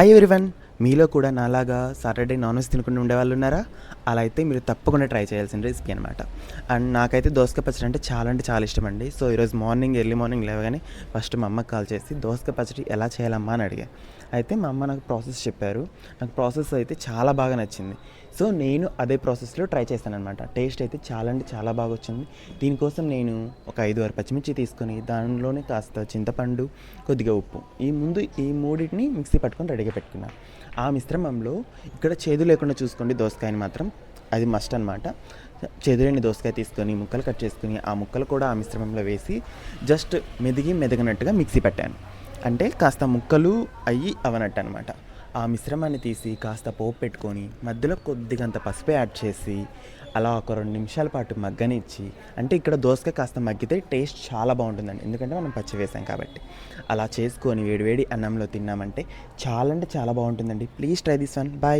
Hi everyone మీలో కూడా నాలాగా సాటర్డే నాన్ వెజ్ తినకుండా ఉండేవాళ్ళు ఉన్నారా? అలా అయితే మీరు తప్పకుండా ట్రై చేయాల్సిన రెసిపీ అనమాట అండ్ నాకైతే దోసకాయ పచ్చడి అంటే చాలా అంటే చాలా ఇష్టం అండి. సో ఈరోజు మార్నింగ్ ఎర్లీ మార్నింగ్ లేవగానే ఫస్ట్ మా అమ్మకి కాల్ చేసి దోసకాయ పచ్చడి ఎలా చేయాలమ్మా అని అడిగా. అయితే మా అమ్మ నాకు ప్రాసెస్ చెప్పారు. నాకు ప్రాసెస్ అయితే చాలా బాగా నచ్చింది. సో నేను అదే ప్రాసెస్లో ట్రై చేశాను అనమాట టేస్ట్ అయితే చాలా అంటే చాలా బాగా వచ్చింది దీనికోసం నేను ఒక ఐదు ఆరు పచ్చిమిర్చి తీసుకొని దానిలోనే కాస్త చింతపండు కొద్దిగా ఉప్పు. ఈ ముందు ఈ మూడింటిని మిక్సీ పట్టుకొని రెడీగా పెట్టుకున్నాను ఆ మిశ్రమంలో ఇక్కడ చేదు లేకుండా చూసుకోండి దోసకాయని మాత్రం. అది మస్ట్ అనమాట చెదురైన దోసకాయ తీసుకొని ముక్కలు కట్ చేసుకొని ఆ ముక్కలు కూడా ఆ మిశ్రమంలో వేసి జస్ట్ మెదిగి మెదగనట్టుగా మిక్సీ పెట్టాను. అంటే కాస్త ముక్కలు అయ్యి అవనట్టు అనమాట ఆ మిశ్రమాన్ని తీసి కాస్త పోపు పెట్టుకొని మధ్యలో కొద్దిగంత పసుపు యాడ్ చేసి అలా ఒక రెండు నిమిషాల పాటు మగ్గనిచ్చి అంటే ఇక్కడ దోసకాయ కాస్త మగ్గితే టేస్ట్ చాలా బాగుంటుందండి. ఎందుకంటే మనం పచ్చి వేసాం కాబట్టి. అలా చేసుకొని వేడివేడి అన్నంలో తిన్నామంటే చాలా అంటే చాలా బాగుంటుందండి. Please try this one. Bye